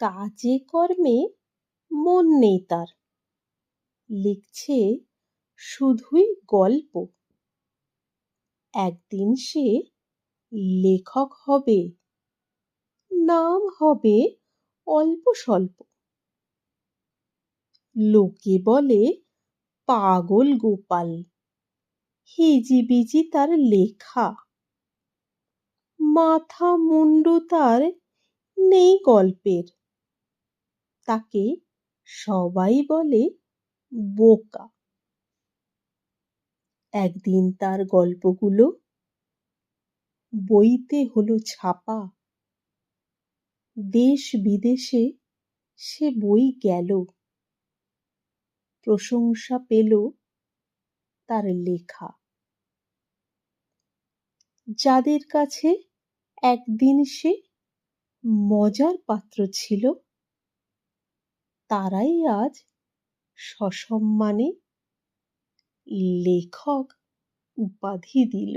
কাজে কর্মে মন নেই তার। লিখছে শুধুই গল্প। একদিন সে লেখক হবে, নাম হবে অল্প স্বল্প। লোকে বলে, পাগল গোপাল, হিজিবিজি তার লেখা। মাথা মুন্ডু তার নেই গল্পের। তাকে সবাই বলে বোকা। একদিন তার গল্পগুলো বইতে হলো ছাপা। দেশ বিদেশে সে বই গেল। প্রশংসা পেল তার লেখা। যাদের কাছে একদিন সে মজার পাত্র ছিল তারাই আজ সসম্মানে লেখক উপাধি দিল।